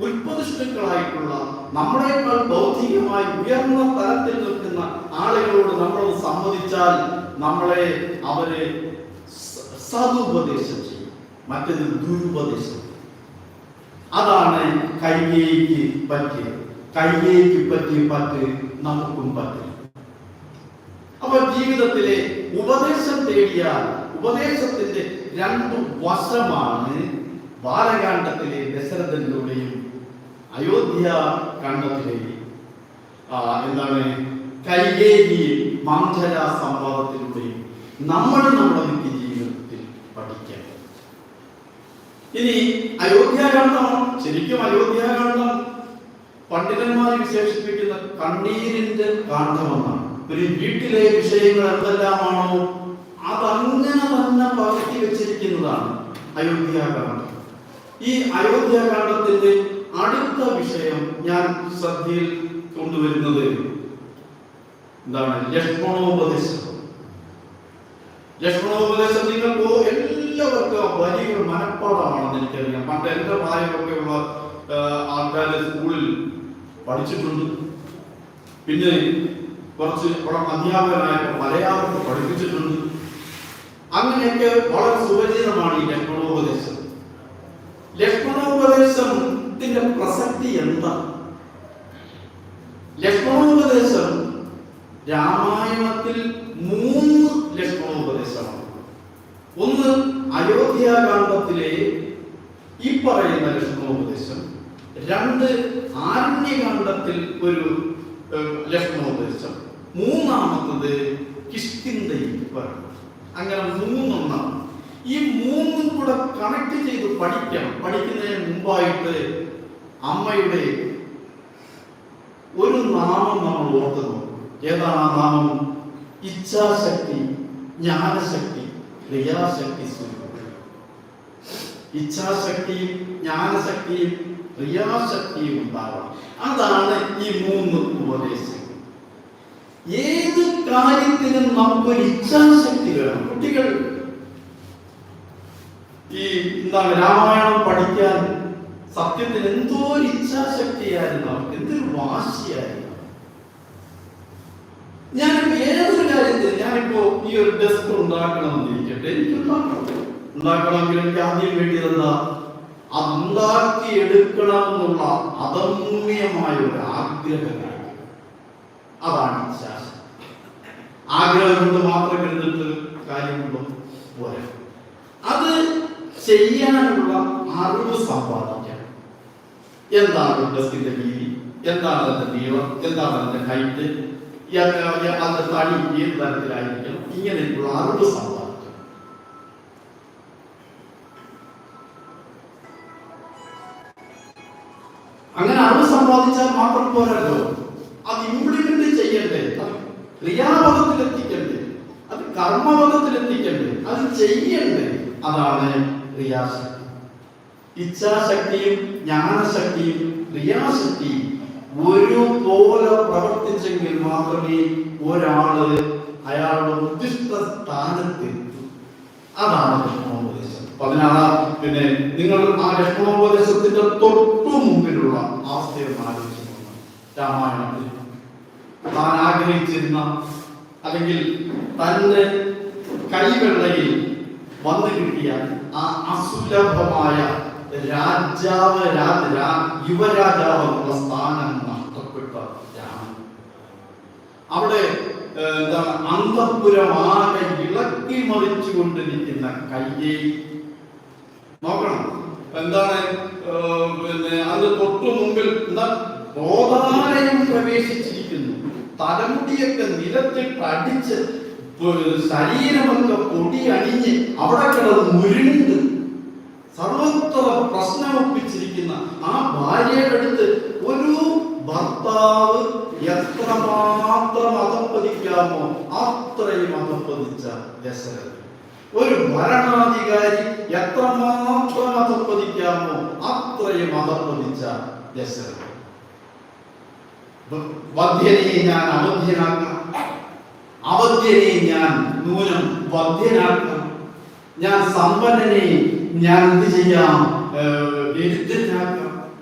ഉൽപ്പതിഷ്ണുക്കളായിട്ടുള്ള നമ്മളെക്കാൾ ബൗദ്ധികമായി ഉയർന്ന തലത്തിൽ നിൽക്കുന്ന ആളുകളോട് നമ്മൾ സമ്മതിച്ചാൽ നമ്മളെ അവരെ സതുപദേശം ചെയ്യും. മറ്റൊരു ദുരുപദേശം. അതാണ് കൈകേക്ക് പറ്റിയത് കൈകേക്ക് പറ്റിയ പറ്റ് നമുക്കും പറ്റും അപ്പൊ ജീവിതത്തിലെ ഉപദേശം തേടിയാൽ ഉപദേശത്തിന്റെ രണ്ട് വശമാണ് ബാലകാണ്ഡത്തിലെ ദശരഥനിലൂടെയും അയോധ്യ കാണ്ഡത്തിലെ എന്താണ് കൈകേരി മംഗല സംവാദത്തിലൂടെയും നമ്മൾ നമ്മുടെ നിത്യ ജീവിതത്തിൽ പഠിക്കാം ഇനി അയോധ്യകാന്ഡമാണ് ശരിക്കും അയോധ്യാകാന്ഡം പണ്ഡിതന്മാർ വിശേഷിപ്പിക്കുന്ന കണ്ണീരിന്റെ കാണ്ഡമെന്നാണ്. ഒരു വീട്ടിലെ വിഷയങ്ങൾ എന്തെല്ലാമാണോ അതങ്ങനെ തന്നെ പകർത്തി വെച്ചിരിക്കുന്നതാണ് അയോധ്യാകാന്ഡം ഈ അയോധ്യാകാന്ഡത്തിന്റെ അടുത്ത വിഷയം ഞാൻ ശ്രദ്ധയിൽ കൊണ്ടുവരുന്നത് എന്താണ്? ലക്ഷ്മണോപദേശം. ലക്ഷ്മണോപദേശം നിങ്ങൾക്ക് എല്ലാവർക്കും വലിയ മനഃപ്പാടമാണെന്ന് എനിക്കറിയാം. പണ്ട് എന്റെ പ്രായമൊക്കെ ഉള്ള ആൾക്കാർ സ്കൂളിൽ പഠിച്ചിട്ടുണ്ട്. പിന്നെ കുറച്ച് അവിടെ അധ്യാപകനായപ്പോൾ മലയാളത്തിൽ പഠിപ്പിച്ചിട്ടുണ്ട്. അങ്ങനെയൊക്കെ വളരെ സുപരിചിതമാണ് ഈ ലക്ഷ്മണോപദേശം. ലക്ഷ്മണോപദേശത്തിന്റെ പ്രസക്തി എന്താ? ലക്ഷ്മണോപദേശം രാമായണത്തിൽ മൂന്ന് ലക്ഷ്മണോപദേശമാണ്. ഒന്ന് അയോധ്യാകാന്ഡത്തിലെ ഈ പറയുന്ന ലക്ഷ്മണോപദേശം രണ്ട് ആരണ്യകാന്ഡത്തിൽ ഒരു ലക്ഷ്മണോപദേശം മൂന്നാമത്തത് കിഷ്കിന്തയിൽ അങ്ങനെ മൂന്നെണ്ണം ഈ മൂന്നും കൂടെ കണക്ട് ചെയ്ത് പഠിക്കണം. പഠിക്കുന്നതിന് മുമ്പായിട്ട് അമ്മയുടെ ഒരു നാമം നമ്മൾ ഓർക്കുന്നു. ഏതാണ് ആ നാമം? ഇച്ഛാശക്തി ജ്ഞാനശക്തി ക്രിയാശക്തി ഇച്ഛാശക്തിയും ജ്ഞാനശക്തിയും ക്രിയാശക്തിയും ഉണ്ടാകണം. അതാണ് ഈ മൂന്ന് ഉപദേശം. ഏത് കാര്യത്തിനും നമുക്കൊരു ഇച്ഛാശക്തി വേണം. കുട്ടികൾ ഈ എന്താണ് രാമായണം പഠിക്കാൻ സത്യത്തിൽ എന്തോ ഒരു ഇച്ഛാശക്തിയായിരുന്നു. അവർക്ക് എന്തൊരു വാശിയായിരുന്നു. ഞാൻ ഏതൊരു കാര്യത്തിൽ ഞാനിപ്പോ ഈ ഒരു ഡെസ്ക് ഉണ്ടാക്കണമെന്ന് ഇരിക്കട്ടെ എനിക്ക് ഉണ്ടാക്കണം ഉണ്ടാക്കണമെങ്കിൽ എനിക്ക് ആദ്യം വേണ്ടിയത് എന്താ? ഉണ്ടാക്കി എടുക്കണമെന്നുള്ള അദമ്യമായ ഒരു ആഗ്രഹം അതാണ് ഇച്ഛാശക്തി. ആഗ്രഹം കൊണ്ട് മാത്രം കരുതിട്ട് കാര്യമുണ്ടോ? പോരാ. അത് ചെയ്യാനുള്ള അറിവ് സമ്പാദിക്കണം എന്താണ് ഡെസ്കിന്റെ രീതി? എന്താണ് അതിന്റെ നീളം? എന്താണ് അതിന്റെ ഹൈറ്റ് അതിന്റെ തടി ഏത് തരത്തിലായിരിക്കണം? ഇങ്ങനെയുള്ള അറിവ് സമ്പാദിക്കണം അങ്ങനെ അറിവ് സമ്പാദിച്ചാൽ മാത്രം പോരല്ലോ അത് ഇംപ്ലിമെന്റ് ചെയ്യണ്ടേ? അത് ക്രിയാപദത്തിൽ എത്തിക്കണ്ടേ അത് കർമ്മപദത്തിൽ എത്തിക്കണ്ടേ അത് ചെയ്യണ്ടേ? അതാണ് ക്രിയാശക്തി ഇച്ഛാശക്തിയും ജ്ഞാനശക്തിയും ക്രിയാശക്തിയും ഒരുപോലെ പ്രവർത്തിച്ചെങ്കിൽ മാത്രമേ ഒരാൾ അയാളുടെ ഉദ്ദിഷ്ട സ്ഥാനത്തെത്തൂ. അതാണ് ലക്ഷ്മണോപദേശം. പതിനാറാം പിന്നെ നിങ്ങൾ ആ ലക്ഷ്മണോപദേശത്തിന്റെ തൊട്ടു മുമ്പിലുള്ള അവസ്ഥയൊന്ന് ആലോചിച്ചു നോക്കണം. രാമായണത്തിൽ. താൻ ആഗ്രഹിച്ചിരുന്ന അല്ലെങ്കിൽ തന്റെ കൈവെള്ളയിൽ വന്നു കിട്ടിയ ആ അസുലഭമായ രാജാവ് യുവരാജാവ് എന്നുള്ള സ്ഥാനം നഷ്ടപ്പെട്ട അവിടെ എന്താണ് അന്തപുരമാകെ ഇളക്കി മറിച്ചു കൊണ്ടിരിക്കുന്ന കയ്യേ. നോക്കണം. എന്താണ് പിന്നെ അത് തൊട്ടു മുമ്പിൽ എന്താ? ബോധാലയം പ്രവേശിച്ചിരിക്കുന്നു. തലമുടിയൊക്കെ നിലത്തിട്ട് അടിച്ച് ശരീരമൊക്കെ പൊടി അണിഞ്ഞ് അവിടെ കിടന്ന് മുരുണ്ട് സർവത്ര പ്രശ്നമൊപ്പിച്ചിരിക്കുന്ന ആ ഭാര്യയുടെ അടുത്ത് ഒരു ഭർത്താവ് എത്രമാത്രം അധപ്പതിക്കാമോ അത്രയും അധപ്പതിച്ച ദശരഥ ഒരു ഭരണാധികാരി എത്രമാത്രം അധപ്പതിക്കാമോ അത്രയും അധപ്പതിച്ച ദശരഥ വധ്യനെ ഞാൻ അവധ്യനാക്കാം അവധ്യനെ ഞാൻ നൂനം വധ്യനാക്കും. ഞാൻ സമ്പന്നനെ ഞാൻ എന്ത് ചെയ്യാം? ദരിദ്രനാക്കാം